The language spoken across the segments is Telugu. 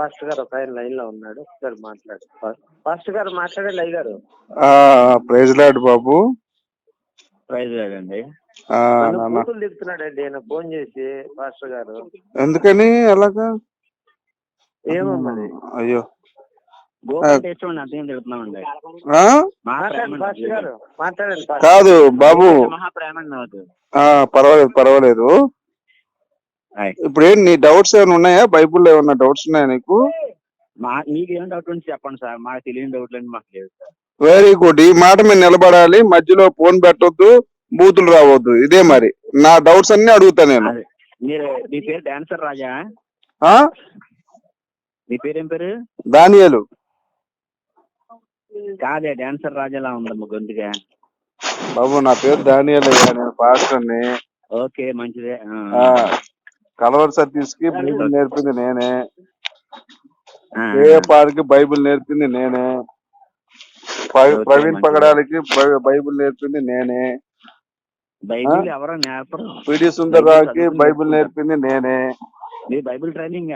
పాస్టర్ గారు ఒక ఆయన లైన్లో ఉన్నాడు ఒకసారి మాట్లాడు. పాస్టర్ గారు మాట్లాడే లై గారు. ప్రైజ్ లాడ్ బాబు. ప్రైజ్ నన్ను నాన్న. కూతురు తిప్పుతున్నాడండి ఆయన ఫోన్ చేసి పాస్టర్ గారు. ఎందుకని? అలాగా ఏమో మరి. అయ్యో. కాదు బాబు. పర్వాలేదు పర్వాలేదు. ఇప్పుడు ఏంటి నీ డౌట్స్ ఏమైనా ఉన్నాయా? బైబుల్లో ఏమన్నా డౌట్స్ ఉన్నాయా నీకు? మా మీకు ఏం డౌట్ ఉంటే చెప్పండి సార్. మాకు తెలియని డౌట్లు అండి మాకు లేదు సార్. వెరీ గుడ్ ఈ మాట మీద నిలబడాలి. మధ్యలో ఫోన్ పెట్టొద్దు బూతులు రావద్దు. ఇదే మరి. నా డౌట్స్ అన్ని అడుగుతా నేను. మీరు మీ పేరు డాన్సర్ రాజా? ఆ? మీ పేరు ఏం పేరు? దానియలు. కాదే డాన్సర్ రాజాలా ఉందమ్మ గొంతుగా. బాబు నా పేరు దానియల్ అయ్యా నేను పాస్టర్ని ఓకే మంచిదే. కలవర్ సతీష్కి బైబిల్ నేర్పింది నేనే. పార్కి బైబిల్ నేర్పింది నేనే. ప్రవీణ్. పగడాలకి బైబిల్ నేర్పింది నేనే. బైబిల్ ఎవరో నేర్పరు? పిడి సుందర్రావుకి బైబిల్ నేర్పింది నేనే. మీ బైబిల్ ట్రైనింగ్?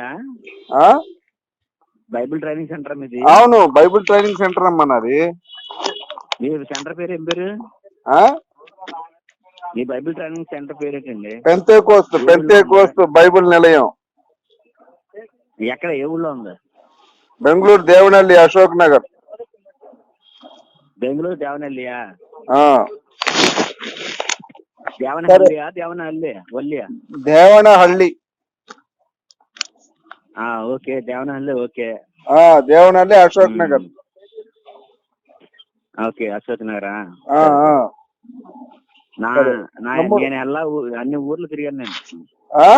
ఆ? బైబిల్ ట్రైనింగ్ సెంటర్ మీది? అవును బైబిల్ ట్రైనింగ్ సెంటర్ అమ్మా నాది. మీ సెంటర్ పేరు ఏం పేరు? మీ బైబిల్ ట్రైనింగ్ సెంటర్ పేరు ఏంటండి పెంతే కోస్తు పెంతే కోస్తు బైబిల్ నిలయం. ఎక్కడ ఏ ఊళ్ళో ఉంది? బెంగళూరు దేవనహల్లి అశోక్ నగర్. బెంగళూరు దేవనహల్లియా ఆ. దేవనహల్లియా దేవనహల్లి వల్లియా? దేవనహల్లి. ఆ ఓకే దేవనహల్లి ఓకే. ఆ దేవనహల్లి అశోక్ నగర్. ఓకే అశోక్ నగరా? ఆ. నా నేను ఎలా అన్ని ఊర్లు తిరిగాను నేను. ఆ?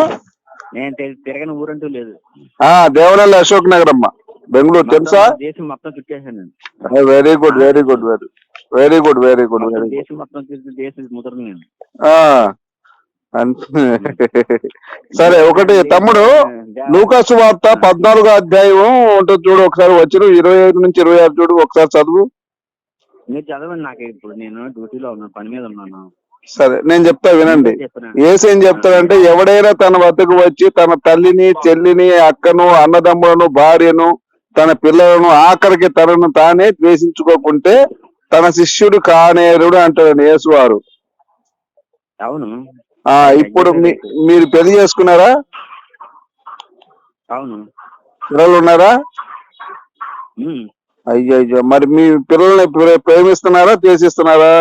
నేను తిరగని ఊరంటూ లేదు. ఆ దేవనహల్లి అశోక్ నగర్ అమ్మా బెంగళూరు తెలుసా? మొత్తం దేశం మొత్తం చుట్టేసాను నేను. Very good very good very very good very good very దేశం మొత్తం దేశం ముద్రను నేను. సరే ఒకటి తమ్ముడు లూకాసు వార్త పద్నాలుగో అధ్యాయం ఉంటుంది చూడు ఒకసారి వచ్చిన ఇరవై ఐదు నుంచి ఇరవై ఆరు చూడు ఒకసారి చదువు. మీరు చదవండి నాకు ఇప్పుడు. నేను డ్యూటీలో ఉన్నాను పని మీద ఉన్నాను. సరే నేను చెప్తా వినండి. ఏసు ఏం చెప్తాడంటే ఎవడైనా తన వద్దకు వచ్చి తన తల్లిని చెల్లిని అక్కను అన్నదమ్ములను భార్యను తన పిల్లలను ఆఖరికి తనను తానే ద్వేషించుకోకుంటే తన శిష్యుడు కానేరుడు అంటాడు యేసువారు. అవును. ఆ ఇప్పుడు మీ- మీరు పెళ్ళి చేసుకున్నారా? అవును. పిల్లలు ఉన్నారా. అయ్యో అయ్యో మరి మీ పిల్లల్ని ప్రే- ప్రేమిస్తున్నారా ద్వేషిస్తున్నారా?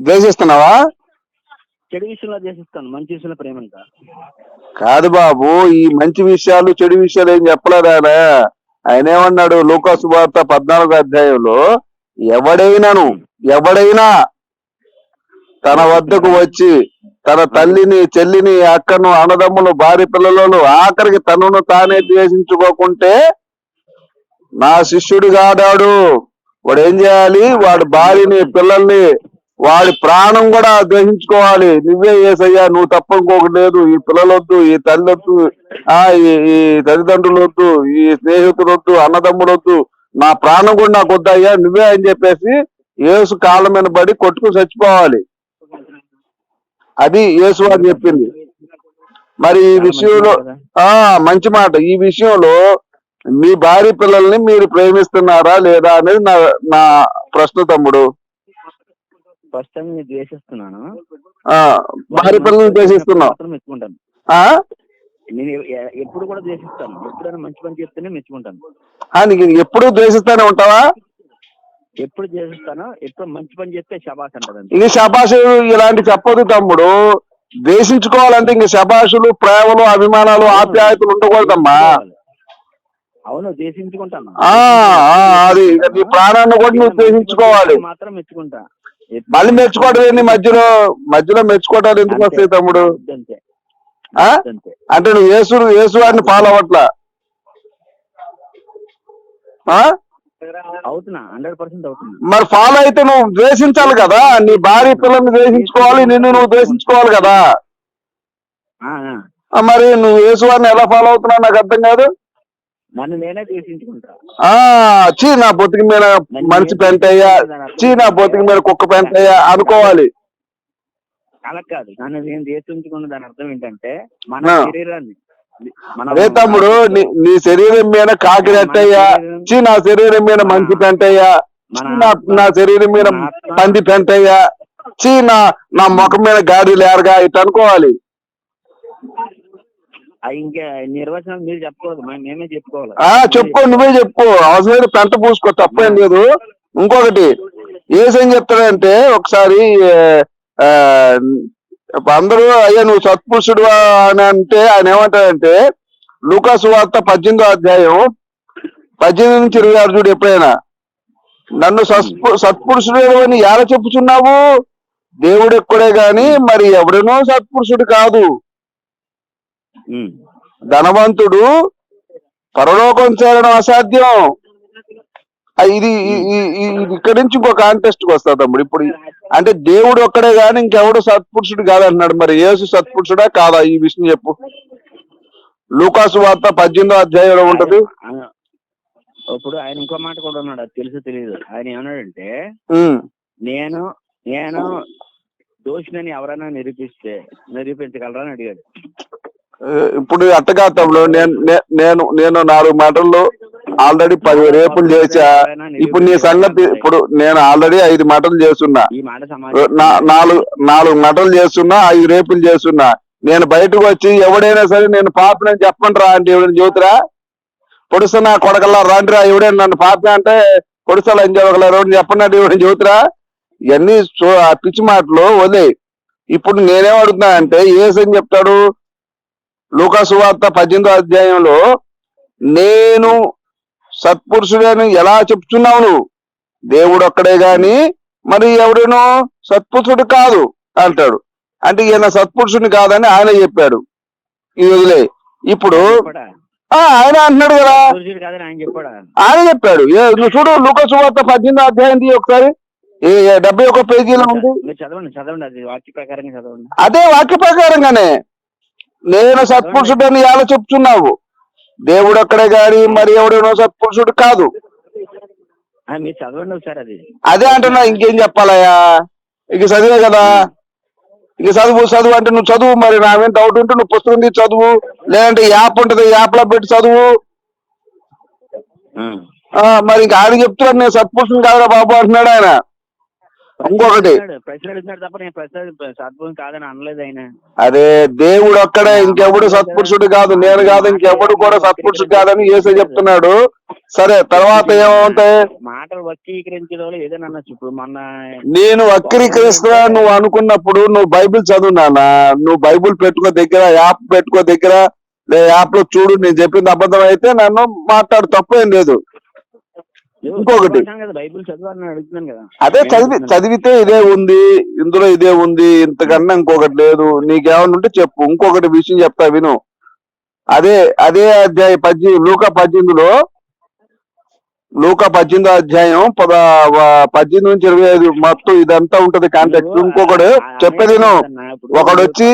ద్వేషిస్తున్నావా చెడు విషయంలో దేశిస్తాను మంచి విషయంలో ప్రేమంట కాదు బాబు ఈ మంచి విషయాలు చెడు విషయాలు ఏం చెప్పలేదు ఆయన. ఆయన ఏమన్నాడు? లూకాసు వార్త పద్నాలుగో అధ్యాయంలో ఎవడైనాను ఎవడైనా తన వద్దకు వచ్చి తన తల్లిని చెల్లిని అక్కను అన్నదమ్ములు భార్య పిల్లలను ఆఖరికి తనను తానే ద్వేషించుకోకుంటే నా శిష్యుడు కాడాడు వాడు ఏం చేయాలి? వాడి భార్యని పిల్లల్ని వాడి ప్రాణం కూడా ద్వేషించుకోవాలి నువ్వే ఏసయ్యా నువ్వు తప్ప ఇంకొకటి లేదు. ఈ పిల్లలొద్దు ఈ తల్లి వద్దు ఆ ఈ ఈ తల్లిదండ్రులు వద్దు ఈ స్నేహితులు వద్దు అన్నదమ్ముడు వద్దు నా ప్రాణం కూడా నాకు వద్దయ్యా నువ్వే అని చెప్పేసి యేసు కాళ్ళ మీద పడి కొట్టుకుని చచ్చిపోవాలి. అది యేసు అని చెప్పింది. మరి ఈ విషయంలో ఆ మంచి మాట. ఈ విషయంలో మీ భార్య పిల్లల్ని మీరు ప్రేమిస్తున్నారా లేదా అనేది నా నా ప్రశ్న తమ్ముడు. ఫస్ట్ టైం నేను ద్వేషిస్తున్నాను. భార్య పిల్లల్ని ద్వేషిస్తున్నావు. మాత్రం మెచ్చుకుంటాను. నేను ఎప్పుడు కూడా ద్వేషిస్తాను. ఎప్పుడైనా మంచి పని చేస్తేనే మెచ్చుకుంటాను. నీకు ఎప్పుడు ద్వేషిస్తానే ఉంటావా? ఎప్పుడు ద్వేషిస్తానో ఎప్పుడు మంచి పని చేస్తే శబాస్ అంటదండి ఇంక శబాషు ఇలాంటి చెప్పొద్దు తమ్ముడు. ద్వేషించుకోవాలంటే ఇంక శబాషులు ప్రేమలు అభిమానాలు ఆప్యాయతలు ఉండకూడదమ్మా. అవును ద్వేషించుకుంటాను. అది నీ ప్రాణాన్ని కూడా నువ్వు ద్వేషించుకోవాలి. మాత్రం మెచ్చుకుంటా. మళ్ళీ మెచ్చుకోవడం ఏంది? మధ్యలో మధ్యలో మెచ్చుకోవటాలు ఎందుకు. వస్తాయి తమ్ముడు? అంటే నువ్వు యేసు యేసు వారిని ఫాలో అవ్వట్లా? ఆ? అవుతున్నా హండ్రెడ్ పర్సెంట్ అవుతున్నా. మరి ఫాలో అయితే నువ్వు ద్వేషించాలి కదా? నీ భార్య పిల్లల్ని ద్వేషించుకోవాలి నిన్ను నువ్వు ద్వేషించుకోవాలి కదా? మరి నువ్వు యేసు వారిని ఎలా ఫాలో అవుతున్నావు నాకు అర్థం కాదు? నన్ను నేనే ద్వేషించుకుంటా. ఆ చీ నా బొతికి మీద మనిషి పెంటయ్యా చీ నా బొతికి మీద కుక్క పెంటయ్యా అనుకోవాలి. అలా కాదు. దాన్ని నేను దేశించుకున్న దాని అర్థం ఏంటంటే మన. శరీరాన్ని అదే తమ్ముడు నీ శరీరం మీద కాకి రెట్టయ్యా చీ నా శరీరం మీద మంచి పెంటయ్యా నా నా శరీరం మీద పంది పెంటయ్యా చీ నా నా ముఖం మీద గాడి లేరగా ఇట్ అనుకోవాలి. ఇంకా నిర్వచనం మీరు మేమే చెప్పుకోవాలి. ఆ చెప్పుకో నువ్వే చెప్పుకో అవసరమైన పెంట పూసుకో తప్పేం లేదు. ఇంకొకటి ఏసేం చెప్తాడంటే ఒకసారి ఆ, అందరూ అయ్యా నువ్వు సత్పురుషుడు అని అంటే ఆయన ఏమంటాడంటే లూకాసు వార్త పద్దెనిమిదో అధ్యాయం పద్దెనిమిది నుంచి ఇరవై ఆరు చూడు ఎప్పుడైనా. నన్ను సత్పురుషుడు అని ఎలా చెప్పుచున్నావు? దేవుడు ఎక్కడే గాని మరి ఎవడనో సత్పురుషుడు కాదు. ధనవంతుడు పరలోకం చేరడం అసాధ్యం. ఇది ఇక్కడి నుంచి ఇంకో కాంటెస్ట్కి వస్తా తమ్ముడు. ఇప్పుడు అంటే దేవుడు ఒక్కడే గాని ఇంకెవడు సత్పురుషుడు కాదంటున్నాడు. మరి యేసు సత్పురుషుడా కాదా? ఈ విషయం చెప్పు. లూకాసు వార్త పద్దెనిమిదో అధ్యాయంలో ఉంటది? ఇప్పుడు ఆయన ఇంకో మాట కూడా ఉన్నాడు. అది తెలుసు తెలియదు ఆయన ఏమన్నాడంటే నేను నేను దోషినని ఎవరైనా నిరూపిస్తే నిరూపించగలరా అని అడిగాడు. ఇప్పుడు అట్టగా తమ్ముడు నేను నే- నేను నేను నాలుగు మాటల్లో ఆల్రెడీ పది రేపులు చేశా ఇప్పుడు నీ సంగతి ఇప్పుడు నేను ఆల్రెడీ ఐదు మాటలు చేస్తున్నా. నా- నాలుగు నాలుగు మటలు చేస్తున్నా ఐదు రేపులు చేస్తున్నా. నేను బయటకు వచ్చి ఎవడైనా సరే నేను పాపనని చెప్పండి రా అంటే ఎవడైనా జ్యోతిరా పొడుస్తున్నా కొడకల్లా రాండిరా ఎవడైనా నన్ను పాప అంటే పొడుస్తాలు అని చెప్పగలరు చెప్పండి అంటే ఎవడైనా జ్యోతిరా ఇవన్నీ పిచ్చి మాటలు వదిలే ఇప్పుడు నేనేం అడుగుతున్నా అంటే ఏసని చెప్తాడు? లూకాసు వార్త పద్దెనిమిదో అధ్యాయంలో నేను సత్పురుషుడని ఎలా చెప్తున్నావు నువ్వు దేవుడు ఒక్కడే గాని మరి ఎవడనో? సత్పురుషుడు కాదు అంటాడు. అంటే ఈయన సత్పురుషుని కాదని ఆయన చెప్పాడు. ఇది వదిలే ఇప్పుడు ఆయన అంటున్నాడు కదా. ఆయన చెప్పాడా? నువ్వు చూడు లూకాసు వార్త పద్దెనిమిదో అధ్యాయం తీయి ఒకసారి. డెబ్బై ఒక పేజీలో ఉంది. చదవండి చదవండి. అదే వాక్య ప్రకారంగానే. నేను సత్పురుషుడని ఎలా చెప్తున్నావు? దేవుడు ఒక్కడే గాని మరి ఎవడనో సత్పురుషుడు కాదు. ఆ, మీరు చదవండి ఒకసారి అది. అదే అంటున్నా ఇంకేం చెప్పాలయ్యా? ఇక చదివే కదా. ఇక చదువు చదువు అంటే నువ్వు చదువు మరి నావేం డౌట్ ఉంటే నువ్వు పుస్తకం తీసి చదువు. లేదంటే యాప్ ఉంటుంది యాప్లో పెట్టి చదువు. మరి ఇంకా ఆయన చెప్తున్నాడు నేను సత్పురుషుని కాదురా బాబు అంటున్నాడు ఆయన. ఇంకొకటి. అదే దేవుడు ఒక్కడే ఇంకెవడు సత్పురుషుడు కాదు నేను కాదు ఇంకెవడు కూడా సత్పురుషుడు కాదని ఏసే చెప్తున్నాడు. సరే తర్వాత ఏమవుతాయి మాటలు వక్రీకరించడం వల్ల ఏదైనా అనొచ్చు ఇప్పుడు మొన్న నేను వక్రీకరిస్తున్నా నువ్వు అనుకున్నప్పుడు నువ్వు బైబిల్ చదువు నాన్న. నువ్వు బైబిల్ పెట్టుకో దగ్గర యాప్ పెట్టుకో దగ్గర లే యాప్లో చూడు నేను చెప్పింది అబద్ధం అయితే నన్ను మాట్లాడు తప్పేం లేదు. ఇంకొకటి. అదే చదివి చదివితే ఇదే ఉంది ఇందులో ఇదే ఉంది ఇంతకన్నా ఇంకొకటి లేదు నీకేమన్నా ఉంటే చెప్పు ఇంకొకటి విషయం చెప్తా విను. అదే అదే అధ్యాయ పద్దెనిమిది లూకా పద్దెనిమిదిలో లూకా పద్దెనిమిదో అధ్యాయం పద పద్దెనిమిది నుంచి ఇరవై ఐదు మొత్తం ఇదంతా ఉంటది కాంటాక్ట్ ఇంకొకడు చెప్పేది విను. ఒకడు వచ్చి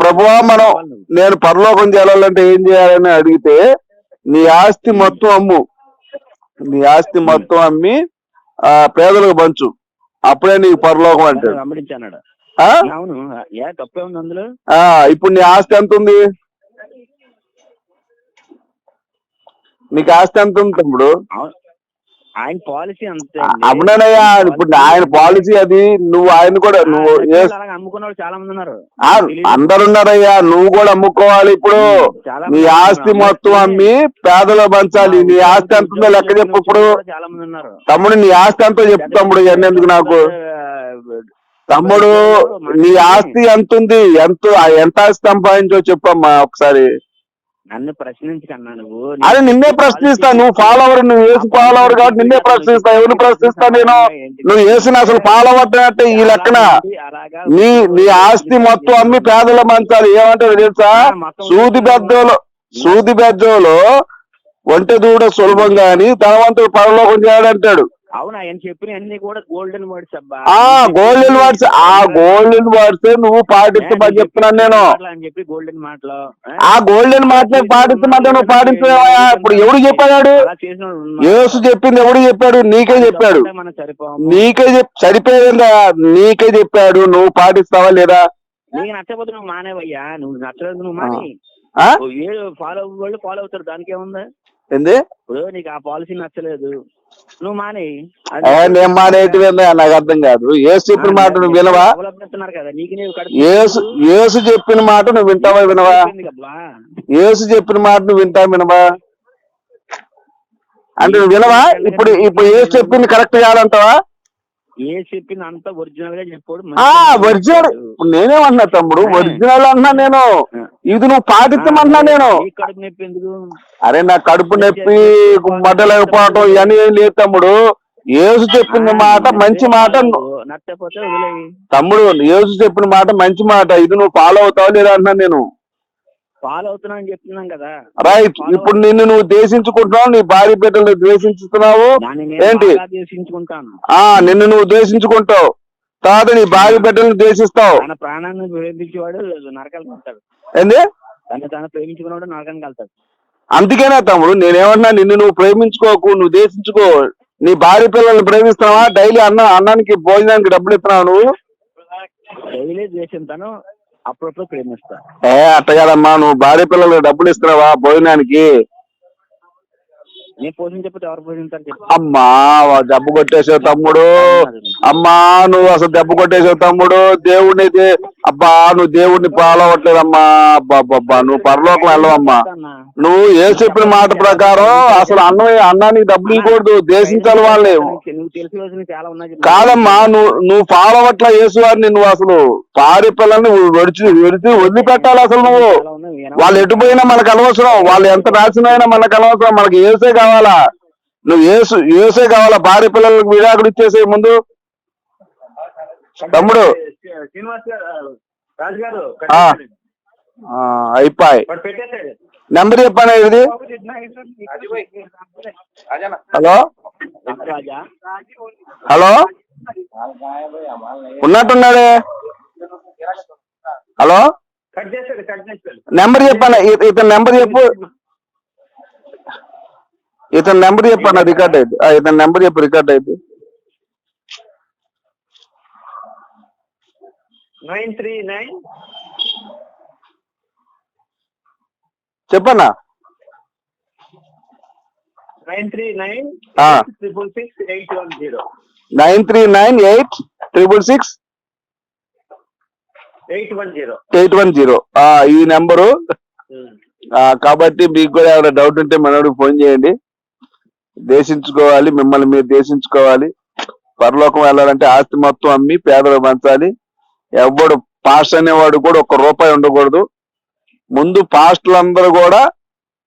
ప్రభువా మనం నేను పరలోకం చేయాలంటే ఏం చేయాలని అడిగితే నీ ఆస్తి మొత్తం అమ్ము. నీ ఆస్తి మొత్తం అమ్మి ఆ పేదలకు పంచు. అప్పుడే నీకు పరలోకం అంటాడు వెంబడించాడు ఆ? అవును. ఏ తప్పే ఉంది అందులో. ఆ ఇప్పుడు నీ ఆస్తి ఎంత ఉంది? నీకు ఆస్తి ఎంత ఉంది తమ్ముడు. ఆయన పాలసీ అంతే అవునయ్యా ఇప్పుడు ఆయన పాలసీ అది నువ్వు ఆయన కూడా నువ్వు ఏ- అలాగే అమ్ముకున్న వాళ్ళు చాలా మంది ఉన్నారు. అందరున్నారయ్యా నువ్వు కూడా అమ్ముకోవాలి ఇప్పుడు. నీ ఆస్తి. మొత్తం అమ్మి పేదలు పంచాలి నీ ఆస్తి ఎంత ఉందో లెక్క చెప్పు ఇప్పుడు. చాలా మంది ఉన్నారు. తమ్ముడు నీ ఆస్తి ఎంతో చెప్పు తమ్ముడు ఇవన్నీ ఎందుకు నాకు? తమ్ముడు నీ ఆస్తి ఎంత ఉంది ఎంత ఎంత ఆస్తి సంపాదించో చెప్పమ్మా ఒకసారి. నన్ను ప్రశ్నించకన్నా నువ్వు అదే నిన్నే ప్రశ్నిస్తా. నువ్వు ఫాలోవర్ నువ్వు ఏసు ఫాలోవర్ కాబట్టి నిన్నే ప్రశ్నిస్తా. ఎవరు ప్రశ్నిస్తా నేను? నువ్వు ఏసుని అసలు ఫాలో అవ్వట్టే ఈ లెక్కన? నీ నీ ఆస్తి మొత్తం అమ్మి పేదల మంచాలి ఏమంటారు తెలుసా? సూది బెద్దలో సూది బెద్దలో ఒంటె దూడ సులభం గాని ధనవంతుడు పరలోకం చేయడంటాడు. అవును ఆయన చెప్పిన అన్ని కూడా గోల్డెన్ వర్డ్స్ అబ్బా. ఆ గోల్డెన్ వర్డ్స్ ఆ గోల్డెన్ వర్డ్స్ నువ్వు పాటించమని చెప్తున్నాను నేను. అని చెప్పి గోల్డెన్ మాటలు ఆ? గోల్డెన్ మాటలే పాటించమంటే నువ్వు పాటించలేవా ఇప్పుడు ఎవడు చెప్పాడు. యేసు చెప్పింది ఎవడు చెప్పాడు? నీకే చెప్పాడు. నీకే చెప్ సరిపోయిందా? నీకే చెప్పాడు. నువ్వు పాటిస్తావా లేదా? నీకు నచ్చకపోతే నువ్వు మానేవయ్యా. నువ్వు నచ్చలేదు నువ్వు మాని. ఫాలో వాళ్ళు ఫాలో అవుతారు. దానికి ఏముంది ఏంది? ఇప్పుడు నీకు ఆ పాలసీ నచ్చలేదు. నువ్వు మాని. ఏ, నేను మానేటివి నాకు అర్థం కాదు. ఏసు చెప్పిన మాట నువ్వు వినవా? ఏసు ఏసు చెప్పిన మాట నువ్వు వింటావా వినవా. ఏసు చెప్పిన మాట నువ్వు వింటావా వినవా? అంటే నువ్వు వినవా ఇప్పుడు ఇప్పుడు ఏసు చెప్పింది కరెక్ట్ కాదంటావా? ఏ చెప్పింది అంత ఒరిజినల్గా చెప్పాడు ఆ ఒరిజినల్. నేనేమన్నా తమ్ముడు? ఒరిజినల్ అన్నా నేను ఇది నువ్వు పాటించమన్నా నేను. కడుపు నొప్పి ఎందుకు? అరే నా కడుపు నొప్పి మడ్డలేకపోవటం ఇవన్నీ ఏం లేదు తమ్ముడు. ఏసు చెప్పిన మాట మంచి మాట. తమ్ముడు ఏసు చెప్పిన మాట మంచి మాట. ఇది నువ్వు ఫాలో అవుతావు లేదా అన్నా నేను. ఫాలో అవుతున్నా అని చెప్తున్నాం కదా. రైట్ ఇప్పుడు నిన్ను నువ్వు దేశించుకుంటున్నావు నీ భార్య బిడ్డలు ద్వేషించుతున్నావు. ఏంటి? బాగా దేశించుకుంటాను ఆ నిన్ను నువ్వు ద్వేషించుకుంటావు. తర్వాత నీ భార్య బిడ్డలను ద్వేషిస్తావు. తన ప్రాణాన్ని ప్రేమించేవాడు నరకానికి వెళ్తాడు. ఏంది? తను తను ప్రేమించుకున్నవాడు నరకానికి వెళ్తాడు. అందుకేనా తమ్ముడు నేనేమన్నా నిన్ను నువ్వు ప్రేమించుకోకు నువ్వు దేశించుకో నీ భార్య పిల్లల్ని ప్రేమిస్తున్నావా? డైలీ అన్న అన్నానికి భోజనానికి డబ్బులు ఇస్తున్నావు నువ్వు? డైలీ ద్వేషిస్తాను. అప్పుడప్పుడు ప్రేమిస్తా. ఏ అట్ట కాదమ్మా నువ్వు భార్య పిల్లలకు డబ్బులు ఇస్తున్నావా భోజనానికి? నేను ఎవరు పోషించారు చెప్పు. అమ్మా దెబ్బ కొట్టేసావు తమ్ముడు. అమ్మా నువ్వు అసలు దెబ్బ కొట్టేసావు తమ్ముడు. దేవుడిని దే- అబ్బా నువ్వు దేవుడిని ఫాలో అవ్వట్లేదమ్మా నువ్వు పరలోకం వెళ్ళవమ్మా. నువ్వు ఏ చెప్పిన మాట ప్రకారం అసలు అన్నం అన్నానికి డబ్బులు ఇవ్వకూడదు. దేశించాలి వాళ్ళే. కాదమ్మా నువ్వు నువ్వు ఫాలో అవ్వట్లా యేసు నువ్వు అసలు పారి పిల్లల్ని విడిచి విడిచి వదిలిపెట్టాలి అసలు నువ్వు. వాళ్ళు ఎటు పోయినా మనకు అనవసరం. వాళ్ళు ఎంత రాసినా అయినా మనకు అనవసరం. మనకి ఏసే కావాలా? నువ్వు ఏసు ఏసే కావాలా? భార్య పిల్లలకు విడాకులు ఇచ్చేసే ముందు తమ్ముడు. శ్రీనివాస్ గారు రాజు గారు అయిపోయి. నెంబర్ చెప్పాను ఇది హలో? హలో? ఉన్నట్టున్నాడే? హలో? నెంబర్ చెప్పాను? ఇ- ఇతని నెంబర్ చెప్పు. ఇతని నెంబర్ చెప్పాను? రికార్డ్ అయింది. ఆ, ఇతని నెంబర్ చెప్పు రికార్డ్ అయింది. Nine three nine. చెప్పన్నా? Nine three nine. Triple six eight one zero. Nine three nine eight triple six eight one zero. Eight one zero. ఈ నెంబరు. కాబట్టి మీకు కూడా ఏమైనా డౌట్ ఉంటే మనోడికి ఫోన్ చేయండి. దేశించుకోవాలి మిమ్మల్ని మీరు దేశించుకోవాలి. పరలోకం వెళ్ళాలంటే ఆస్తి మొత్తం అమ్మి పేదలు పంచాలి. ఎవడు పాస్ట్ అనేవాడు కూడా ఒక రూపాయి ఉండకూడదు. ముందు పాస్టులందరూ కూడా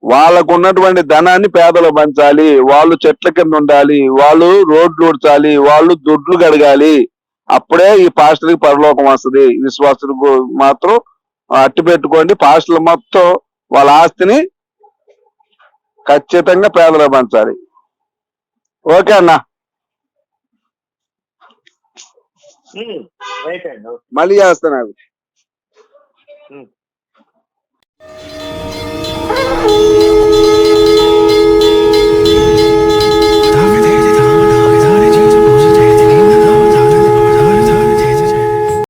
వాళ్ళకు ఉన్నటువంటి ధనాన్ని పేదలు పంచాలి వాళ్ళు చెట్ల కింద ఉండాలి వాళ్ళు రోడ్లు ఉడచాలి వాళ్ళు దొడ్లు కడగాలి. అప్పుడే ఈ పాస్టర్కి పరలోకం వస్తుంది. విశ్వాసులకు మాత్రం అట్టి పెట్టుకోండి. పాస్టర్లు మొత్తం వాళ్ళ ఆస్తిని ఖచ్చితంగా పేదలు పంచాలి. ఓకే అన్న. రైట్ అండి మళ్ళీ చేస్తాను